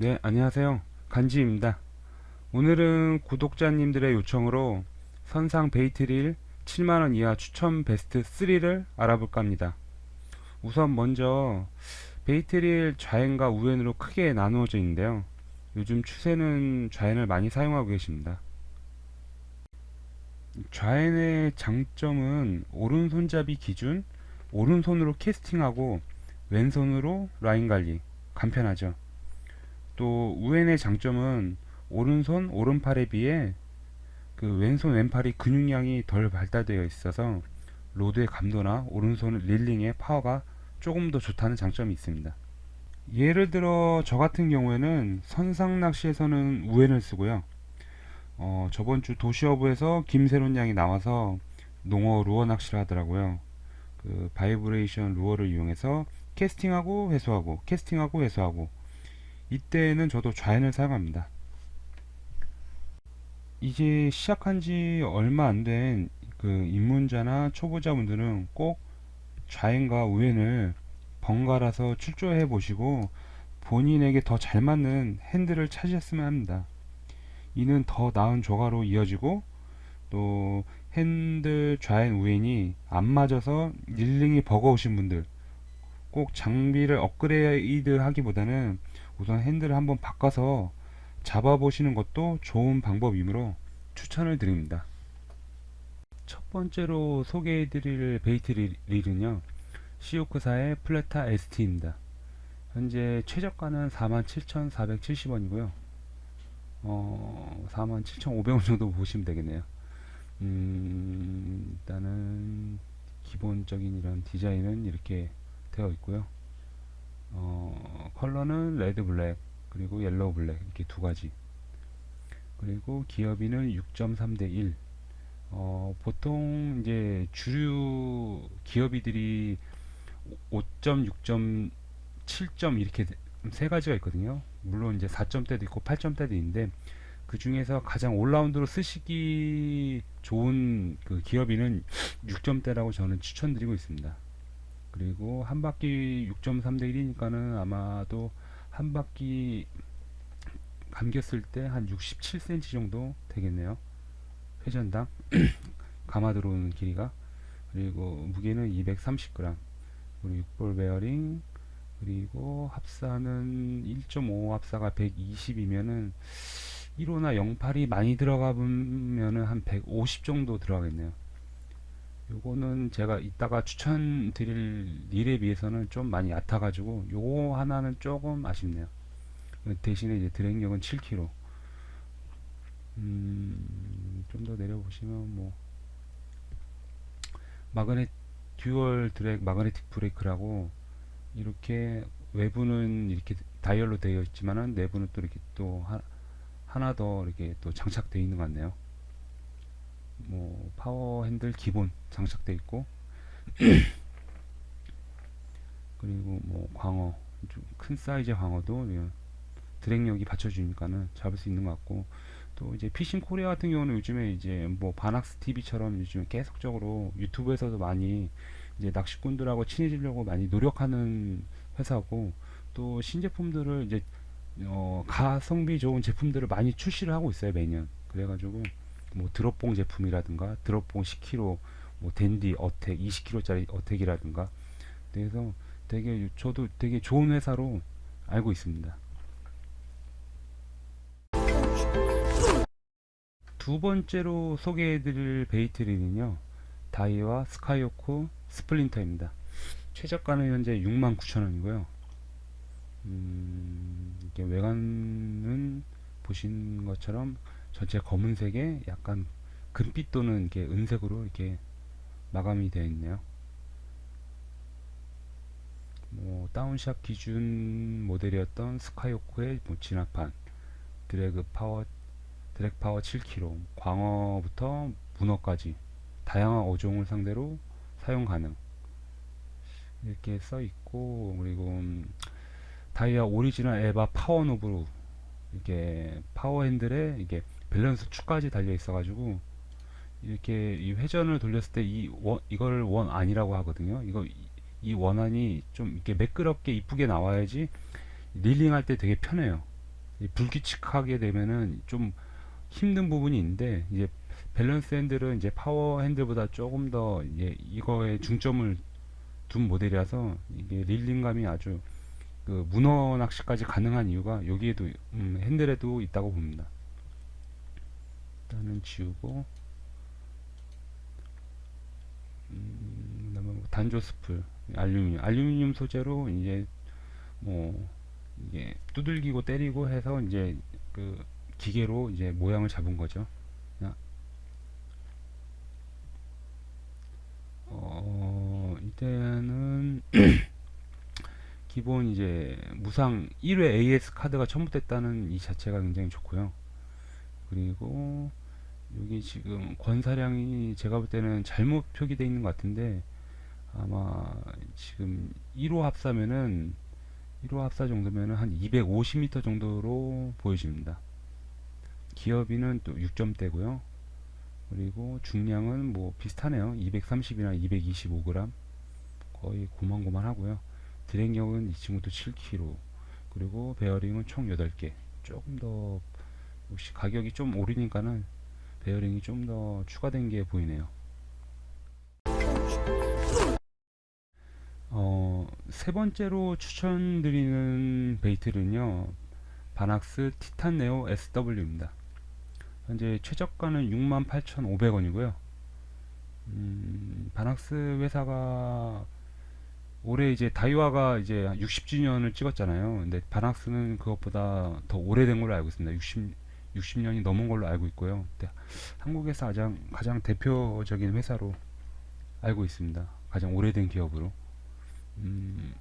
네, 안녕하세요. 간지입니다. 오늘은 구독자님들의 요청으로 선상 베이트릴 7만원 이하 추천 베스트 3를 알아볼까 합니다. 우선 먼저 베이트릴 좌엔과 우엔으로 크게 나누어져 있는데요. 요즘 추세는 좌엔을 많이 사용하고 계십니다. 좌엔의 장점은 오른손잡이 기준 오른손으로 캐스팅하고 왼손으로 라인 관리 간편하죠. 또 우엔의 장점은 오른손 오른팔에 비해 그 왼손 왼팔이 근육량이 덜 발달되어 있어서 로드의 감도나 오른손 릴링의 파워가 조금 더 좋다는 장점이 있습니다. 예를 들어 저 같은 경우에는 선상 낚시에서는 우엔을 쓰고요. 어, 저번 주 도시어부에서 김세론 양이 나와서 농어 루어 낚시를 하더라고요. 그 바이브레이션 루어를 이용해서 캐스팅하고 회수하고 캐스팅하고 회수하고 이때는 저도 좌연을 사용합니다. 이제 시작한 지 얼마 안 된 그 입문자나 초보자분들은 꼭 좌연과 우연을 번갈아서 출조해 보시고 본인에게 더 잘 맞는 핸들을 찾으셨으면 합니다. 이는 더 나은 조화로 이어지고 또 핸들 좌엔 우엔이 안 맞아서 릴링이 버거우신 분들 꼭 장비를 업그레이드 하기보다는 우선 핸들을 한번 바꿔서 잡아보시는 것도 좋은 방법이므로 추천을 드립니다. 첫 번째로 소개해드릴 베이트 릴- 릴은요. 시오크사의 플레타 ST입니다. 현재 최저가는 47,470원이고요. 어, 47,500원 정도 보시면 되겠네요. 음, 일단은 기본적인 이런 디자인은 이렇게 되어 있고요. 어, 컬러는 레드 블랙 그리고 옐로우 블랙 이렇게 두 가지 그리고 기어비는 6.3대 1 어, 보통 이제 주류 기어비들이 5점, 6점, 7점 이렇게 세 가지가 있거든요. 물론 이제 4점대도 있고 8점대도 있는데 그 중에서 가장 올라운드로 쓰시기 좋은 그 기어비는 6점대라고 저는 추천드리고 있습니다. 그리고 한 바퀴 6.3 대 1이니까는 아마도 한 바퀴 감겼을 때 한 67cm 정도 되겠네요. 회전당 감아 들어오는 길이가 그리고 무게는 230g 그리고 6볼 베어링 그리고 합사는 1.5 합사가 120이면은 1호나 08이 많이 들어가 보면은 한 150 정도 들어가겠네요. 요거는 제가 이따가 추천드릴 릴에 비해서는 좀 많이 얕아가지고 요거 하나는 조금 아쉽네요. 대신에 이제 드랙력은 7kg. 음, 좀 더 내려보시면 뭐 마그넷 듀얼 드랙 마그네틱 브레이크라고 이렇게 외부는 이렇게 다이얼로 되어 있지만은 내부는 또 이렇게 또 하, 하나 더 이렇게 또 장착되어 있는 것 같네요. 뭐 파워 핸들 기본 장착되어 있고. 그리고 뭐 광어 좀 큰 사이즈의 광어도 드랙력이 받쳐주니까는 잡을 수 있는 것 같고. 또 이제 피싱 코리아 같은 경우는 요즘에 이제 뭐 바낙스 TV처럼 요즘에 계속적으로 유튜브에서도 많이 이제 낚시꾼들하고 친해지려고 많이 노력하는 회사고. 또 신제품들을 이제 어 가성비 좋은 제품들을 많이 출시를 하고 있어요 매년. 그래가지고 뭐 드롭봉 제품이라든가 드롭봉 10kg 뭐 댄디 어택 20kg짜리 어택이라든가 그래서 되게 저도 되게 좋은 회사로 알고 있습니다. 두 번째로 소개해드릴 베이트릴은요 다이와 스카이오코 스플린터입니다. 최저가는 현재 69,000원이고요. 음, 이게 외관은 보신 것처럼 전체 검은색에 약간 금빛 또는 이렇게 은색으로 이렇게 마감이 되어 있네요. 뭐 다운샷 기준 모델이었던 스카이오코의 뭐 진화판 드래그 파워 드랙 파워 7kg 광어부터 문어까지 다양한 어종을 상대로 사용 가능 이렇게 써 있고 그리고 음, 다이아 오리지널 에바 파워 노브로 이렇게 파워 핸들에 이게 밸런스 축까지 달려 있어 가지고 이렇게 이 회전을 돌렸을 때 이 원 이걸 원 아니라고 하거든요 이거 이- 이 원안이 좀 이렇게 매끄럽게 이쁘게 나와야지 릴링 할 때 되게 편해요 이 불규칙하게 되면은 좀 힘든 부분이 있는데 이제 밸런스 핸들은 이제 파워 핸들보다 조금 더 이제 이거에 중점을 둔 모델이라서 이게 릴링감이 아주 그 문어 낚시까지 가능한 이유가 여기에도 음, 핸들에도 있다고 봅니다. 일단은 지우고 음, 그다음에 뭐 단조 스풀 알루미늄 알루미늄 소재로 이제 뭐 이게 두들기고 때리고 해서 이제 그 기계로 이제 모양을 잡은 거죠. 어 이때는 기본 이제 무상 1회 AS 카드가 첨부됐다는 이 자체가 굉장히 좋고요. 그리고 여기 지금 권사량이 제가 볼 때는 잘못 표기되어 있는 것 같은데 아마 지금 1호 합사면은 1호 합사 정도면은 한 250m 정도로 보여집니다. 기어비는 또 6점대고요. 그리고 중량은 뭐 비슷하네요. 230이나 225g 거의 고만고만 하고요. 드랙력은 이 친구도 7kg 그리고 베어링은 총 8개 조금 더 역시 가격이 좀 오르니까는 베어링이 좀 더 추가된 게 보이네요. 어, 세 번째로 추천드리는 베이트는요. 바낙스 티탄 네오 SW입니다. 현재 최저가는 68,500원이고요. 음, 바낙스 회사가 올해 이제 다이와가 이제 60주년을 찍었잖아요. 근데 바낙스는 그것보다 더 오래된 걸로 알고 있습니다. 60 60년이 넘은 걸로 알고 있고요. 한국에서 가장 가장 대표적인 회사로 알고 있습니다. 가장 오래된 기업으로. 음,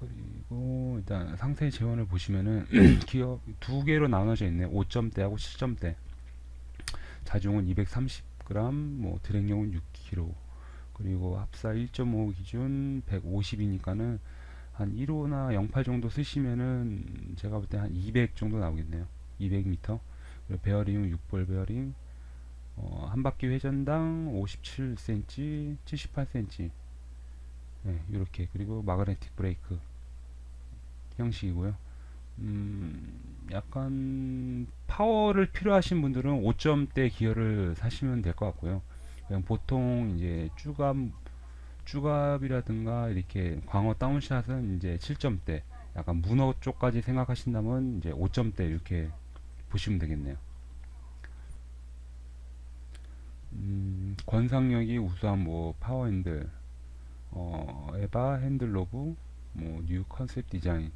그리고 일단 상세 재원을 보시면은 기업 두 개로 나눠져 있네. 5점대하고 7점대. 자중은 230g, 뭐 드랙용은 6kg. 그리고 합사 1.5 기준 150이니까는 한 1호나 08 정도 쓰시면은 제가 볼 때 한 200 정도 나오겠네요. 200m. 그리고 베어링은 6볼 베어링. 어, 한 바퀴 회전당 57cm, 78cm. 네, 이렇게 그리고 마그네틱 브레이크 형식이고요. 음, 약간 파워를 필요하신 분들은 5점대 기어를 사시면 될 것 같고요. 그냥 보통 이제 쭈갑 쭈갑이라든가 이렇게 광어 다운샷은 이제 7점대 약간 문어 쪽까지 생각하신다면 이제 5점대 이렇게 보시면 되겠네요. 음, 권상력이 우수한 뭐 파워 핸들, 어, 에바 핸들 로브, 뭐뉴 컨셉 디자인,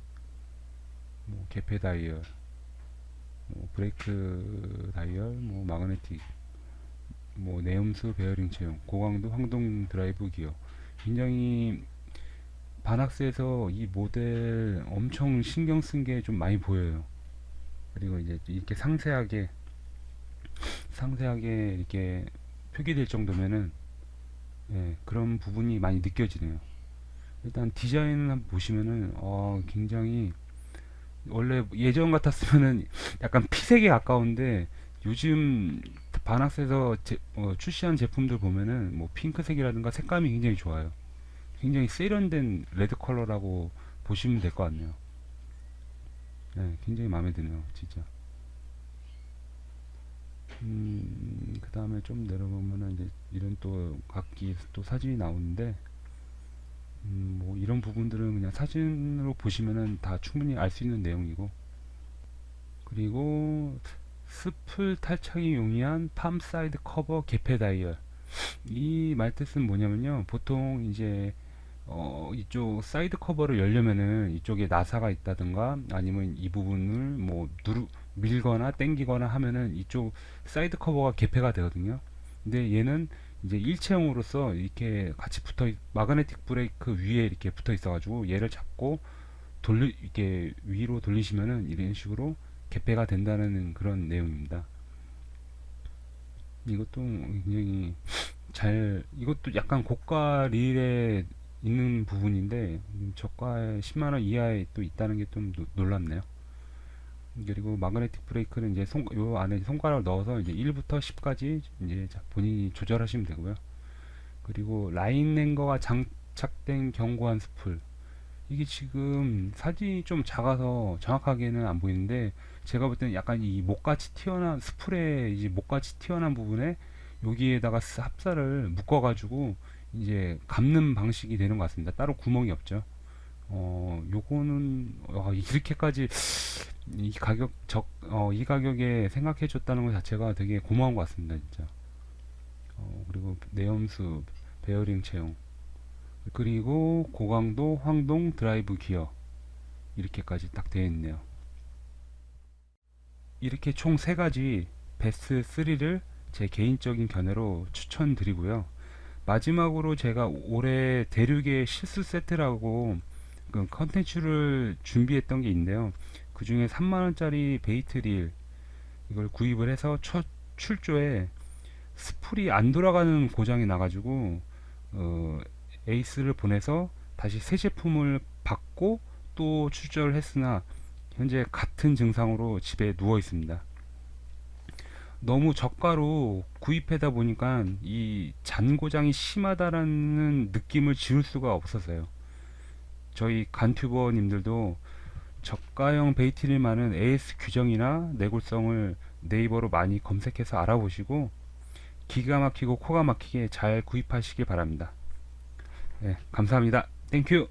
뭐 개폐 다이얼, 뭐 브레이크 다이얼, 뭐 마그네틱, 뭐 내음수 베어링 채용, 고강도 황동 드라이브 기어. 굉장히 바낙스에서 이 모델 엄청 신경 쓴 게 좀 많이 보여요. 그리고 이제 이렇게 상세하게 상세하게 이렇게 표기될 정도면은 예, 그런 부분이 많이 느껴지네요. 일단 디자인을 한번 보시면은 어, 굉장히 원래 예전 같았으면은 약간 피색에 가까운데 요즘 바낙스에서 제- 어, 출시한 제품들 보면은 뭐 핑크색이라든가 색감이 굉장히 좋아요. 굉장히 세련된 레드 컬러라고 보시면 될 것 같네요. 네, 굉장히 마음에 드네요, 진짜. 음, 그 다음에 좀 내려보면은 이제 이런 또 각기 또 사진이 나오는데, 음, 뭐 이런 부분들은 그냥 사진으로 보시면은 다 충분히 알 수 있는 내용이고, 그리고 스플 탈착이 용이한 팜 사이드 커버 개폐 다이얼. 이 말뜻은 뭐냐면요. 보통 이제 어, 이쪽 사이드 커버를 열려면은 이쪽에 나사가 있다든가 아니면 이 부분을 뭐 누르 밀거나 당기거나 하면은 이쪽 사이드 커버가 개폐가 되거든요. 근데 얘는 이제 일체형으로서 이렇게 같이 붙어 있- 마그네틱 브레이크 위에 이렇게 붙어 있어 가지고 얘를 잡고 돌리 이렇게 위로 돌리시면은 이런 식으로 개폐가 된다는 그런 내용입니다. 이것도 굉장히 잘 이것도 약간 고가 릴에 있는 부분인데 음, 저가에 10만원 이하에 또 있다는 게 좀 놀랍네요. 그리고 마그네틱 브레이크는 이제 손, 요 안에 손가락을 넣어서 이제 1부터 10까지 이제 자- 본인이 조절하시면 되고요. 그리고 라인 랭거가 장착된 견고한 스풀. 이게 지금 사진이 좀 작아서 정확하게는 안 보이는데 제가 볼 때는 약간 이 목같이 튀어나온 스프레 이제 목같이 튀어나온 부분에 여기에다가 스- 합사를 묶어가지고 이제 감는 방식이 되는 것 같습니다. 따로 구멍이 없죠. 어, 요거는 와, 이렇게까지 이 가격 적, 어, 이 가격에 생각해 줬다는 것 자체가 되게 고마운 것 같습니다, 진짜. 어, 그리고 내염수 베어링 채용 그리고 고강도 황동 드라이브 기어 이렇게까지 딱 되어 있네요. 이렇게 총 세 가지 베스트 3를 제 개인적인 견해로 추천드리고요. 마지막으로 제가 올해 대륙의 실수 세트라고 그 컨텐츠를 준비했던 게 있는데요. 그 중에 3만원짜리 베이트릴 이걸 구입을 해서 첫 출조에 스풀이 안 돌아가는 고장이 나가지고 어, 에이스를 보내서 다시 새 제품을 받고 또 출조를 했으나 현재 같은 증상으로 집에 누워 있습니다. 너무 저가로 구입하다 보니까 이 잔고장이 심하다라는 느낌을 지울 수가 없었어요. 저희 간튜버님들도 저가형 베이트릴 많은 AS 규정이나 내구성을 네이버로 많이 검색해서 알아보시고 기가 막히고 코가 막히게 잘 구입하시길 바랍니다. 네, 감사합니다. 땡큐.